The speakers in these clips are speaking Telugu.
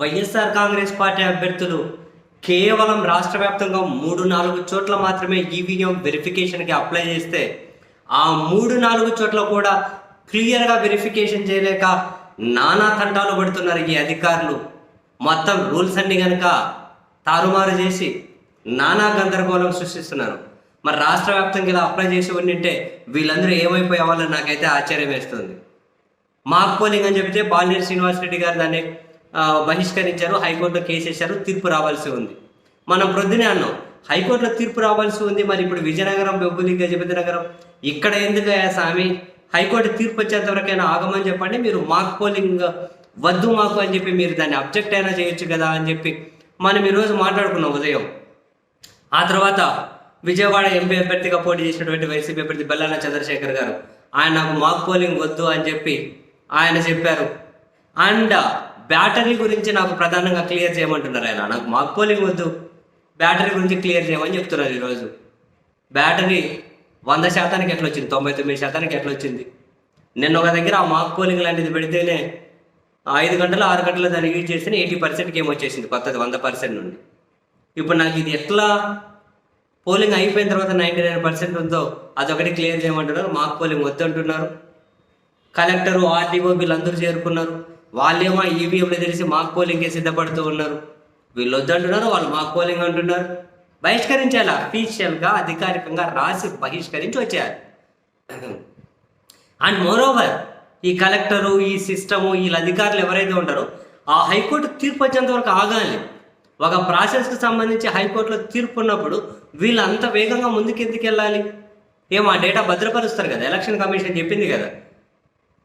వైఎస్ఆర్ కాంగ్రెస్ పార్టీ అభ్యర్థులు కేవలం రాష్ట్ర వ్యాప్తంగా మూడు నాలుగు చోట్ల మాత్రమే ఈవీఎం వెరిఫికేషన్కి అప్లై చేస్తే ఆ మూడు నాలుగు చోట్ల కూడా క్లియర్గా వెరిఫికేషన్ చేయలేక నానా తంటాలు పడుతున్నారు ఈ అధికారులు. మొత్తం రూల్స్ అన్ని కనుక తారుమారు చేసి నానా గందరగోళం సృష్టిస్తున్నారు. మరి రాష్ట్ర వ్యాప్తంగా ఇలా అప్లై చేసి ఉండింటే వీళ్ళందరూ ఏమైపోయేవాళ్ళని నాకైతే ఆశ్చర్యం వేస్తుంది మాక్ పోలింగ్ అని చెబితే బాలినేని శ్రీనివాసరెడ్డి గారు దాన్ని బహిష్కరించారు హైకోర్టులో కేసు వేశారు తీర్పు రావాల్సి ఉంది. మనం ప్రొద్దునే అన్నాం హైకోర్టులో తీర్పు రావాల్సి ఉంది మరి ఇప్పుడు విజయనగరం బొబ్బులి గజపతి నగరం ఇక్కడ ఎందుకు స్వామి హైకోర్టు తీర్పు వచ్చేంత వరకైనా ఆగమని చెప్పండి మీరు మాక్ పోలింగ్ వద్దు మాకు అని చెప్పి మీరు దాన్ని అబ్జెక్ట్ అయినా చేయొచ్చు కదా అని చెప్పి మనం ఈరోజు మాట్లాడుకున్నాం ఉదయం. ఆ తర్వాత విజయవాడ ఎంపీ అభ్యర్థిగా పోటీ చేసినటువంటి వైసీపీ అభ్యర్థి బెల్లాన చంద్రశేఖర్ గారు ఆయన నాకు మాక్ పోలింగ్ వద్దు అని చెప్పి ఆయన చెప్పారు. అండ్ బ్యాటరీ గురించి నాకు ప్రధానంగా క్లియర్ చేయమంటున్నారు ఆయన. నాకు మాక్ పోలింగ్ వద్దు. బ్యాటరీ గురించి క్లియర్ చేయమని చెప్తున్నారు ఈరోజు. బ్యాటరీ వంద శాతానికి ఎట్లా వచ్చింది? తొంభై తొమ్మిది శాతానికి ఎట్లా వచ్చింది? నిన్న ఒక దగ్గర ఆ మాక్ పోలింగ్ లాంటిది పెడితేనే ఐదు గంటలు ఆరు గంటలు దాన్ని యూజ్ చేస్తే ఎయిటీ పర్సెంట్కి ఏమొచ్చేసింది కొత్తది వంద పర్సెంట్ నుండి. ఇప్పుడు నాకు ఇది ఎట్లా పోలింగ్ అయిపోయిన తర్వాత నైంటీ నైన్ పర్సెంట్ ఉందో అదొకటి క్లియర్ చేయమంటున్నారు. మాక్ పోలింగ్ వద్దంటున్నారు. కలెక్టరు ఆర్డీఓ వీళ్ళందరూ చేరుకున్నారు. వాళ్ళేమో ఈవీఎంలు తెలిసి మాక్ పోలింగ్కే సిద్ధపడుతూ ఉన్నారు. వీళ్ళు వద్దంటున్నారు వాళ్ళు మాక్ పోలింగ్ అంటున్నారు. బహిష్కరించాలి అఫీషియల్గా అధికారికంగా రాసి బహిష్కరించి వచ్చేయాలి అండ్ మోరోవర్ ఈ కలెక్టరు ఈ సిస్టము వీళ్ళ అధికారులు ఎవరైతే ఉంటారో ఆ హైకోర్టు తీర్పు వచ్చేంత వరకు ఆగాలి. ఒక ప్రాసెస్కి సంబంధించి హైకోర్టులో తీర్పు ఉన్నప్పుడు వీళ్ళు అంత వేగంగా ముందుకు ఎందుకు వెళ్ళాలి ఏమో ఆ డేటా భద్రపరుస్తారు కదా ఎలక్షన్ కమిషన్ చెప్పింది కదా.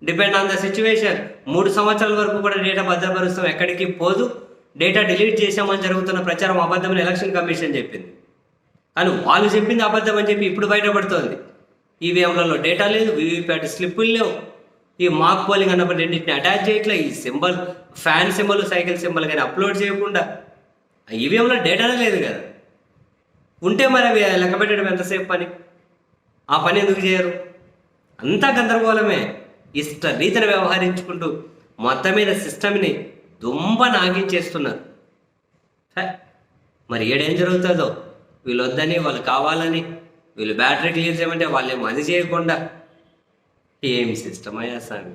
డిపెండ్ ఆన్ ద సిచ్యువేషన్ మూడు సంవత్సరాల వరకు కూడా డేటా భద్రపరుస్తాం. ఎక్కడికి పోదు. డేటా డిలీట్ చేశామని జరుగుతున్న ప్రచారం అబద్ధమని ఎలక్షన్ కమిషన్ చెప్పింది. కానీ వాళ్ళు చెప్పింది అబద్ధం అని చెప్పి ఇప్పుడు బయటపడుతోంది. ఈవీఎంలలో డేటా లేదు వీవీప్యాట్ స్లిప్పులు లేవు. ఈ మాక్ పోలింగ్ అన్నప్పుడు రెండింటిని అటాచ్ చేయట్లే. ఈ symbol fan symbol cycle symbol కానీ అప్లోడ్ చేయకుండా. ఈవీఎంలో డేటానే లేదు కదా. ఉంటే మరి అవి లెక్క పెట్టడం ఎంతసేపు పని? ఆ పని ఎందుకు చేయరు? అంతా గందరగోళమే. ఇష్ట రీతిని వ్యవహరించుకుంటూ మొత్తం మీద సిస్టమ్ని దుంప నాగించేస్తున్నారు హే, మరి ఏడేం జరుగుతుందో? వీళ్ళు వద్దని వాళ్ళు కావాలని వీళ్ళు బ్యాటరీ క్లియర్ చేయమంటే వాళ్ళేమో అది చేయకుండా. ఏం సిస్టమ్ అయ్యా స్వామి